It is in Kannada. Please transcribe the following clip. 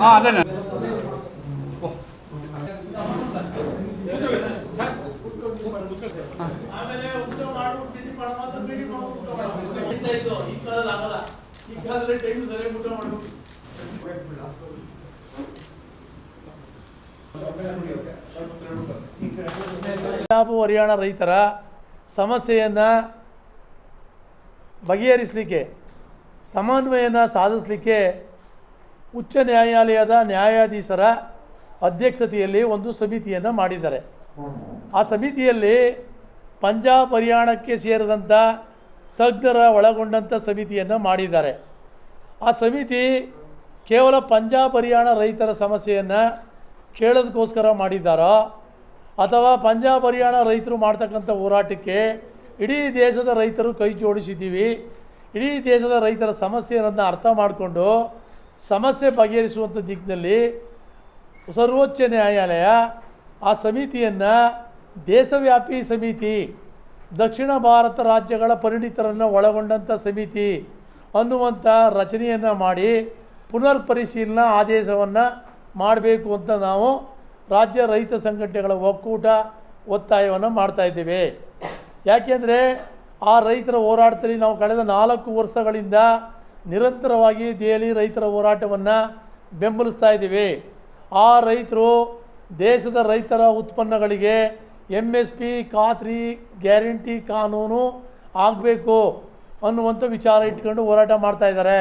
ಹಾಂ ಅದೇನೆ ಪಂಜಾಬ್ ಹರಿಯಾಣ ರೈತರ ಸಮಸ್ಯೆಯನ್ನು ಬಗೆಹರಿಸಲಿಕ್ಕೆ ಸಮನ್ವಯನ ಸಾಧಿಸಲಿಕ್ಕೆ ಉಚ್ಚ ನ್ಯಾಯಾಲಯದ ನ್ಯಾಯಾಧೀಶರ ಅಧ್ಯಕ್ಷತೆಯಲ್ಲಿ ಒಂದು ಸಮಿತಿಯನ್ನು ಮಾಡಿದ್ದಾರೆ. ಆ ಸಮಿತಿಯಲ್ಲಿ ಪಂಜಾಬ್ ಹರಿಯಾಣಕ್ಕೆ ಸೇರಿದಂಥ ತಜ್ಞರ ಒಳಗೊಂಡಂಥ ಸಮಿತಿಯನ್ನು ಮಾಡಿದ್ದಾರೆ. ಆ ಸಮಿತಿ ಕೇವಲ ಪಂಜಾಬ್ ಹರಿಯಾಣ ರೈತರ ಸಮಸ್ಯೆಯನ್ನು ಕೇಳೋದಕ್ಕೋಸ್ಕರ ಮಾಡಿದ್ದಾರೋ ಅಥವಾ ಪಂಜಾಬ್ ಹರಿಯಾಣ ರೈತರು ಮಾಡ್ತಕ್ಕಂಥ ಹೋರಾಟಕ್ಕೆ ಇಡೀ ದೇಶದ ರೈತರು ಕೈ ಜೋಡಿಸಿದ್ದೀವಿ ಇಡೀ ದೇಶದ ರೈತರ ಸಮಸ್ಯೆಯನ್ನು ಅರ್ಥ ಮಾಡಿಕೊಂಡು ಸಮಸ್ಯೆ ಬಗೆಹರಿಸುವಂಥ ದಿಕ್ಕಿನಲ್ಲಿ ಸರ್ವೋಚ್ಚ ನ್ಯಾಯಾಲಯ ಆ ಸಮಿತಿಯನ್ನು ದೇಶವ್ಯಾಪಿ ಸಮಿತಿ, ದಕ್ಷಿಣ ಭಾರತ ರಾಜ್ಯಗಳ ಪರಿಣಿತರನ್ನು ಒಳಗೊಂಡಂಥ ಸಮಿತಿ ಅನ್ನುವಂಥ ರಚನೆಯನ್ನು ಮಾಡಿ ಪುನರ್ ಪರಿಶೀಲನಾ ಆದೇಶವನ್ನು ಮಾಡಬೇಕು ಅಂತ ನಾವು ರಾಜ್ಯ ರೈತ ಸಂಘಟನೆಗಳ ಒಕ್ಕೂಟ ಒತ್ತಾಯವನ್ನು ಮಾಡ್ತಾಯಿದ್ದೇವೆ ಯಾಕೆಂದರೆ ಆ ರೈತರ ಹೋರಾಟದಲ್ಲಿ ನಾವು ಕಳೆದ ನಾಲ್ಕು ವರ್ಷಗಳಿಂದ ನಿರಂತರವಾಗಿ ದೆಹಲಿ ರೈತರ ಹೋರಾಟವನ್ನು ಬೆಂಬಲಿಸ್ತಾ ಇದ್ದೀವಿ. ಆ ರೈತರು ದೇಶದ ರೈತರ ಉತ್ಪನ್ನಗಳಿಗೆ ಎಂ ಎಸ್ ಪಿ ಖಾತ್ರಿ ಗ್ಯಾರಂಟಿ ಕಾನೂನು ಆಗಬೇಕು ಅನ್ನುವಂಥ ವಿಚಾರ ಇಟ್ಕೊಂಡು ಹೋರಾಟ ಮಾಡ್ತಾ ಇದ್ದಾರೆ.